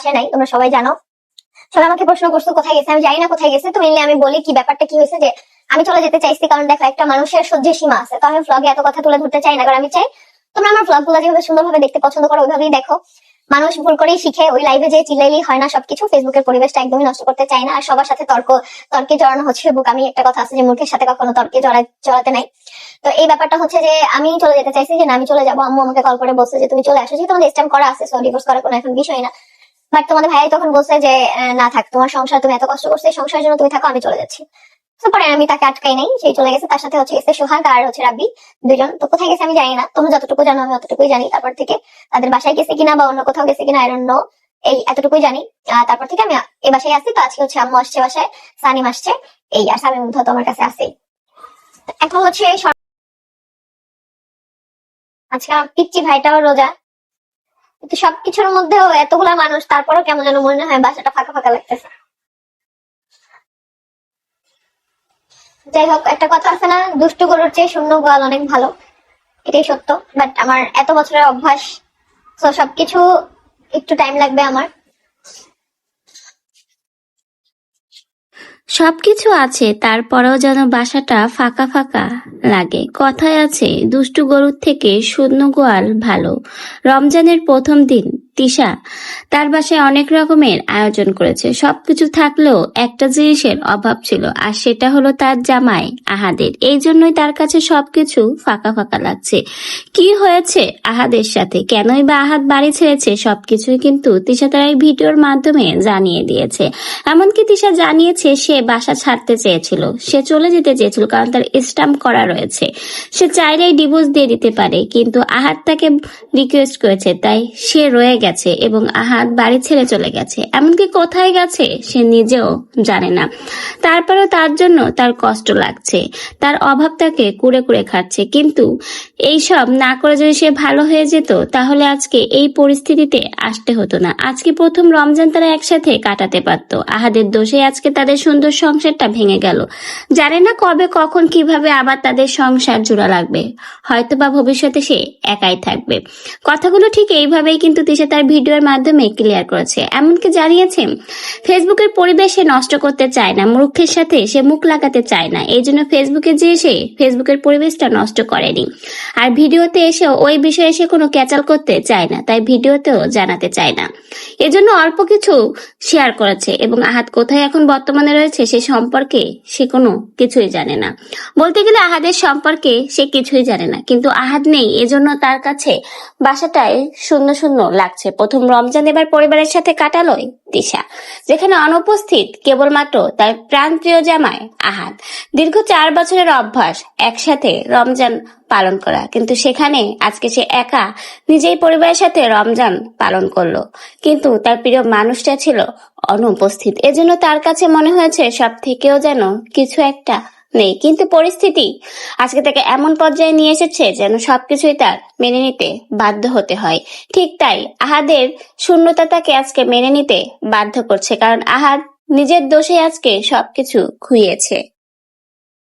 বাসায় নাই, তোমরা সবাই জানো। সবাই আমাকে প্রশ্ন করছ, কোথায় গেছে? আমি জানি না কোথায় গেছে, তো মেনলি আমি বলি কি ব্যাপারটা কি হয়েছে যে, আমি চলে যেতে চাইছি কারণ দেখো, একটা মানুষের সহ্যের সীমা আছে। তো আমি ভ্লগে এত কথা তুলে ধরতে চাই না, কারণ আমি চাই তোমরা আমার ভ্লগগুলো যেভাবে সুন্দরভাবে দেখতে পছন্দ করো, ওইভাবেই দেখো। মানুষ ভুল করেই শিখে, ওই লাইভে যে চিল্লাইলেই হয় না সবকিছু ফেসবুকের পরিবেশটা একদমই নষ্ট করতে চাই না। আর সবার সাথে তর্ক, তর্কে জড়ানো হচ্ছে বুক। আমি একটা কথা আছে যে, মূর্খের সাথে কখনো তর্কে জড়া জড়াতে নাই। তো এই ব্যাপারটা হচ্ছে যে, আমি চলে যেতে চাইছি যে, না, আমি চলে যাব। আম্মু আমাকে কল করে বলছে যে, তুমি চলে আসো যে তোমাদের স্ট্যাম্প করা আছে সো ডিভোর্স করার কোনো এখন বিষয় না। বাট তোমাদের ভাই তখন বলছে যে না থাক, তোমার সংসার তুমি এত কষ্ট করছ, এই সংসারের জন্য তুমি থাকো, আমি চলে যাচ্ছি। তো পরে আমি তাকে আটকাই নাই, সেই চলে গেছে, তার সাথে হচ্ছে গেছে সোহাগ আর হচ্ছে রাব্বি দুজন তো কোথায় গেছে আমি জানি না, তোমরা যতটুকু জানো আমি অতটুকুই জানি, তারপর থেকে তাদের বাসায় গেছে কিনা বা অন্য কোথাও গেছে কিনা আইরন নো এই এতটুকুই জানি। তারপর থেকে আমি এই বাসায় আসছি তো আজকে হচ্ছে আম্মু আসছে বাসায়, সানিম আসছে, এই আর সামিম তো তোমার কাছে আসেই এখন হচ্ছে আজকে পিচ্ছি ভাইটাও রোজা। কিন্তু সবকিছুর মধ্যেও এতগুলা মানুষ, তারপরও কেমন যেন মনে হয় বাসাটা ফাঁকা ফাঁকা লাগতেছে। যাই হোক, একটা কথা আছে না, দুষ্ট গরুর চেয়ে শূন্য গোয়াল অনেক ভালো। এটাই সত্য বাট আমার এত বছরের অভ্যাস তো সবকিছু একটু টাইম লাগবে আমার। সবকিছু আছে, তারপরেও যেন বাসাটা ফাঁকা ফাঁকা লাগে। কথায় আছে, দুষ্টু গরুর থেকে শূন্য গোয়াল ভালো। রমজানের প্রথম দিন, তিশা তার বাসায় অনেক রকমের আয়োজন করেছে। সবকিছু থাকলেও একটা জিনিসের অভাব ছিল, আর সেটা হলো তার জামাই আহাদের। এই জন্যই তার কাছে সবকিছু ফাঁকা ফাঁকা লাগছে। কি হয়েছে আহাদের সাথে? কেনই বা আহাদ বাড়ি ছেড়েছে? সবকিছুই কিন্তু তিশা তার এই ভিডিওর মাধ্যমে জানিয়ে দিয়েছে। এমনকি তিশা জানিয়েছে সে বাসা ছাড়তে চেয়েছিল। সে চলে যেতে চেয়েছিল কারণ তার স্টাম্প করা রয়েছে। সে চাইলেই ডিভোর্স দিয়ে দিতে পারে, কিন্তু আহাদ তাকে রিকোয়েস্ট করেছে, তাই সে রয়ে গেছে এবং আহাদ বাড়ি ছেড়ে চলে গেছে। এমনকি কোথায় গেছে সে নিজেও জানে না। তারপরেও তার জন্য তার কষ্ট লাগছে। তার অভাব তাকে কুড়ে কুড়ে খাচ্ছে। কিন্তু এইসব না করে যদি সে ভালো হয়ে যেত, তাহলে আজকে এই পরিস্থিতিতে আসতে হতো না। আজকে প্রথম রমজান তারা একসাথে কাটাতে পারতো। আহাদের দোষে আজকে তাদের সুন্দর সংসারটা ভেঙে গেল। জানে না কবে, কখন, কীভাবে আবার তাদের সংসার জোড়া লাগবে। হয়তো বা ভবিষ্যতে সে একাই থাকবে। কথাগুলো ঠিক এইভাবেই কিন্তু তিশা তার ভিডিওর মাধ্যমে ক্লিয়ার করেছে। এমনকি জানিয়েছে, ফেসবুকের পরিবেশ নষ্ট করতে চায় না মূর্খের সাথে সে মুখ লাগাতে চায় না। এই জন্য ফেসবুকে যে সে ফেসবুকের পরিবেশটা নষ্ট করেনি। আর ভিডিওতে এসেও ওই বিষয়ে সে কোনো ক্যাচাল করতে চায় না, তাই ভিডিওতেও জানাতে চায় না। এজন্য অল্প কিছু শেয়ার করেছে এবং আহাত কোথায় এখন বর্তমানে রয়েছে সে সম্পর্কে সে কোনো কিছুই জানে না। বলতে গেলে আহাদের সম্পর্কে সে কিছুই জানে না, কিন্তু আহাদ নেই, এজন্য তার কাছে বাসাটায় শূন্য শূন্য লাগছে। প্রথম রমজান এবার পরিবারের সাথে কাটালোই দিশা যেখানে অনুপস্থিত কেবলমাত্র তার প্রাণপ্রিয় জামাই আহাদ দীর্ঘ চার বছরের অভ্যাস একসাথে রমজান পালন করা, কিন্তু সেখানে আজকে সে একা নিজেই পরিবারের সাথে রমজান পালন করল। কিন্তু তার প্রিয় মানুষটা ছিল অনুপস্থিত। এজন্য তার কাছে মনে হয়েছে সব থেকেও যেন কিছু একটা নেই। কিন্তু পরিস্থিতি আজকে তাকে এমন পর্যায়ে নিয়ে এসেছে যেন সবকিছুই তার মেনে নিতে বাধ্য হতে হয়। ঠিক তাই আহাদের শূন্যতা তাকে আজকে মেনে নিতে বাধ্য করছে, কারণ আহাদ নিজের দোষে আজকে সবকিছু খুইয়েছে।